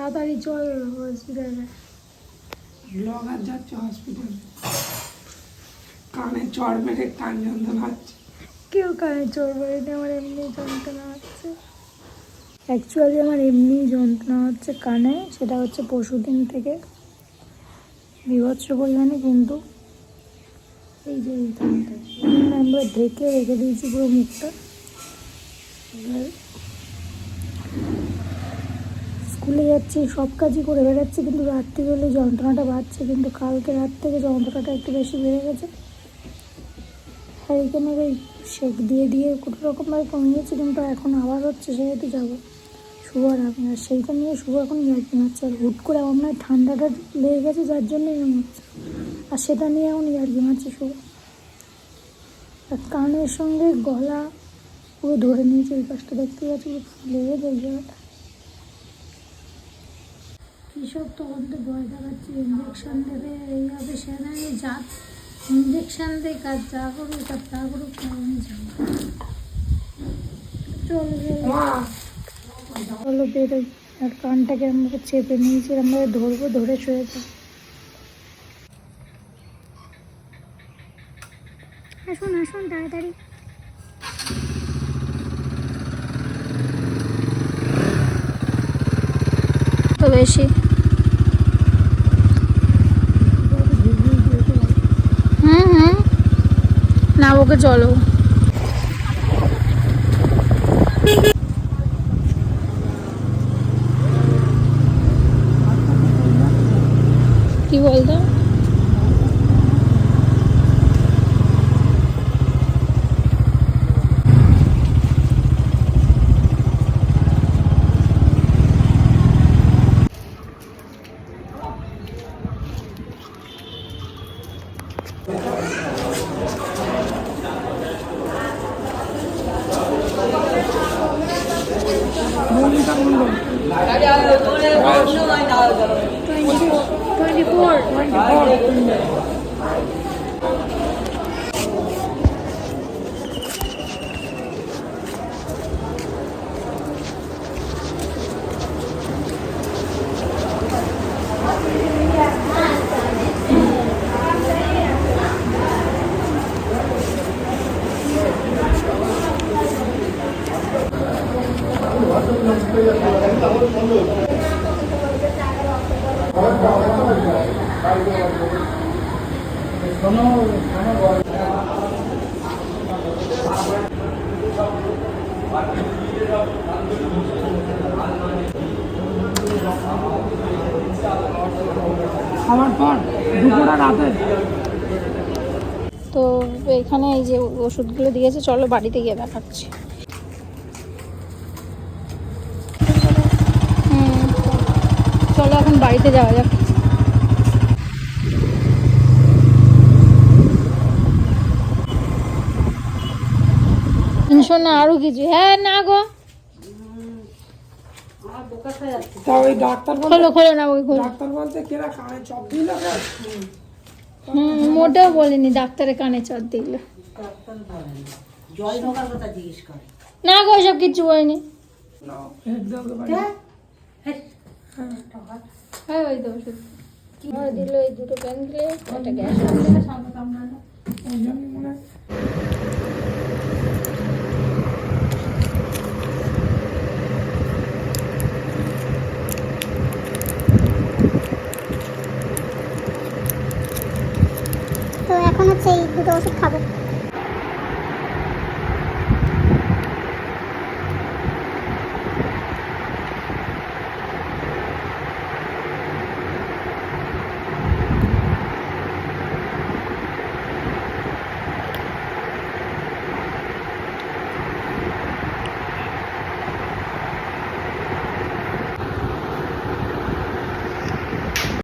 তাড়াতাড়ি চল হসপিটালে ব্লগার যাচ্ছে হসপিটালে কানে চড় মেরে কান যন্ত্রণা হচ্ছে। কেউ কানে চোর বাড়িতে আমার এমনি যন্ত্রণা হচ্ছে। অ্যাকচুয়ালি আমার এমনি যন্ত্রণা হচ্ছে কানে সেটা হচ্ছে পরশুদিন থেকে। বিভৎস পরিমাণে কিন্তু এই যে আমরা ঢেকে রেখে দিয়েছি পুরো মুখটা। এবার স্কুলে যাচ্ছি, সব কাজই করে বেড়াচ্ছি, কিন্তু রাত্রি হলে যন্ত্রণাটা বাড়ছে, কিন্তু কালকে রাত থেকে যন্ত্রণাটা একটু বেশি বেড়ে গেছে। হ্যারিকেনের ওই শেক দিয়ে দিয়ে কোনো রকমভাবে কমিয়েছি, কিন্তু এখন আবার হচ্ছে সেহেতু যাব। শুভ আর আমি, আর সেইটা নিয়ে শুভ এখন ইয়ার্কি মারছে, আর হুট করে আমার হয় ঠান্ডাটা লেগে গেছে, যার জন্য এরকম হচ্ছে আর সেটা নিয়ে এখন ইয়ার্কি মারছে শুভ। আর কানের সঙ্গে গলা পুরো ধরে নিয়েছে ওই পাশটা দেখতে পাচ্ছি ফুলে গেছে। ওই জায়গাটা কৃষক তখন তো ভয় দেখাচ্ছে ইঞ্জেকশন দেবে এই হবে সে না যা ইঞ্জেকশন দিয়ে কাজ যা করুক আর তা করুক আমি যাব। চলো বেরোই আর কানটাকে আমরা চেপে নিয়েছি আমরা ধরবো ধরে শুয়ে যাব আসুন আসুন তাড়াতাড়ি। তো বেশি হুম হুম না ওকে চলো। কি বলতো? তো এখানে এই যে ওষুধগুলো দিয়েছে চলো বাড়িতে গিয়ে দেখাচ্ছি হুম, চলো এখন বাড়িতে যাওয়া যাক। টেনশন না আরও কিছু। হ্যাঁ না গো। তা ওই ডাক্তার বলতে খোলো খোলো না ওই খোলো। ডাক্তার বলতে কেরা কানে চপ দিল হুম মোটেও বলিনি ডাক্তারের কানে চট দিল। জল ঢোকার কথা জিজ্ঞেস করে না গো সব কিছু হয়নি হ্যাঁ ওই তো ওষুধ। দিল এই দুটো পেন দিলে একটা গ্যাস ওই জন্য তো এখন হচ্ছে এই দুটো ওষুধ খাব।